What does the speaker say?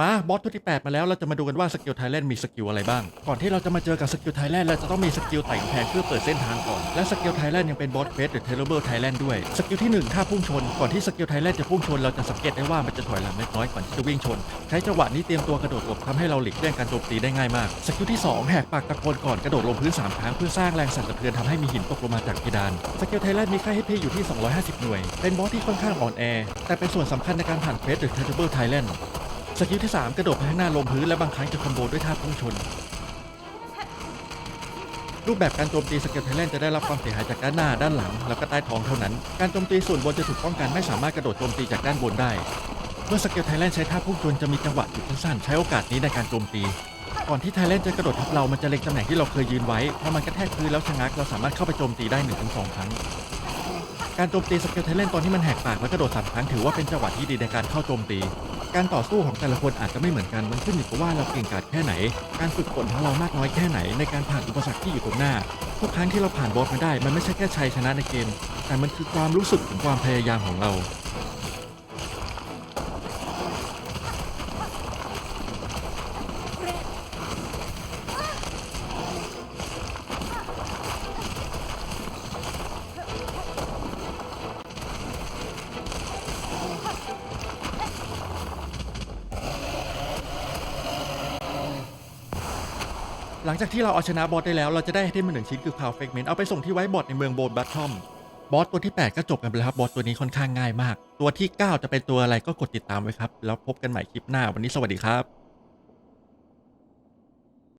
มาบอสตัวที่ 8 มาแล้วเราจะมาดูกันว่าสกิลไทแลนด์มีสกิลอะไรบ้าง ก่อนที่เราจะมาเจอกับสกิลไทแลนด์เราจะต้องมีสกิลไต่กำแพงเพื่อเปิดเส้นทางก่อน และสกิลไทแลนด์ยังเป็นบอสเฟสหรือเทเลเบิลไทแลนด์ด้วย สกิลที่ 1 ถ้าพุ่งชน ก่อนที่สกิลไทแลนด์จะพุ่งชนเราจะสังเกตได้ว่ามันจะถอยหลังเล็กน้อยก่อนที่จะวิ่งชน ใช้จังหวะนี้เตรียมตัวกระโดดหลบทำให้เราหลีกเลี่ยงการโจมตีได้ง่ายมาก สกิลที่ 2 แหกปากตะโกนก่อนกระโดดลงพื้น3ครั้งเพื่อสร้างแรงสั่นสะเทือนทำให้มีหินตกลงมาจากเพดานสกิลไทแลนด์มีค่า HP อยู่ที่ 250 หน่วย เป็นบอสที่ค่อนข้างอ่อนแอแต่เป็นส่วนสำคัญในการผ่านเฟสหรือเทเลเบิลไทแลนด์ สกิลที่ 3 กระโดดไปข้างหน้าลงพื้นและบางครั้งจะคอมโบด้วยท่าพุ่งชน รูปแบบการโจมตีสกิลไทแลนด์จะได้รับความเสียหายจากด้านหน้าด้านหลัง แล้วก็ใต้ท้องเท่านั้น การโจมตีส่วนบนจะถูกป้องกันไม่สามารถกระโดดโจมตีจากด้านบนได้ เมื่อสกิลไทแลนด์ใช้ท่าพุ่งชนจะมีจังหวะหยุดสั้นๆใช้โอกาสนี้ในการโจมตี ก่อนที่ไทแลนด์จะกระโดดทับเรามันจะเล็งตำแหน่งที่เราเคยยืนไว้พอมันกระแทกพื้นแล้วชะงักเราสามารถเข้าไปโจมตีได้1-2ครั้งการโจมตีสเกลเทเลนตอนที่มันแหกปากและกระโดดสามครั้งถือว่าเป็นจังหวะที่ดีในการเข้าโจมตี การต่อสู้ของแต่ละคนอาจจะไม่เหมือนกัน มันขึ้นอยู่กับว่าเราเก่งกาจแค่ไหน การฝึกฝนของเรามากน้อยแค่ไหน ในการผ่านอุปสรรคที่อยู่ตรงหน้า ทุกครั้งที่เราผ่านบอสมาได้ มันไม่ใช่แค่ชัยชนะในเกม แต่มันคือความรู้สึกถึงความพยายามของเรา หลังจากที่เราเอาชนะบอสได้แล้วเราจะได้ไอเทมมาหนึ่งชิ้นคือพาวเฟกเมนต์เอาไปส่งที่ไว้บอสในเมืองโบนบัตทอมบอสตัวที่ 8 ก็จบกันไปแล้วครับบอสตัวนี้ค่อนข้างง่ายมาก ตัวที่ 9 จะเป็นตัวอะไรก็กดติดตามไว้ครับ แล้วพบกันใหม่คลิปหน้าวันนี้สวัสดีครับ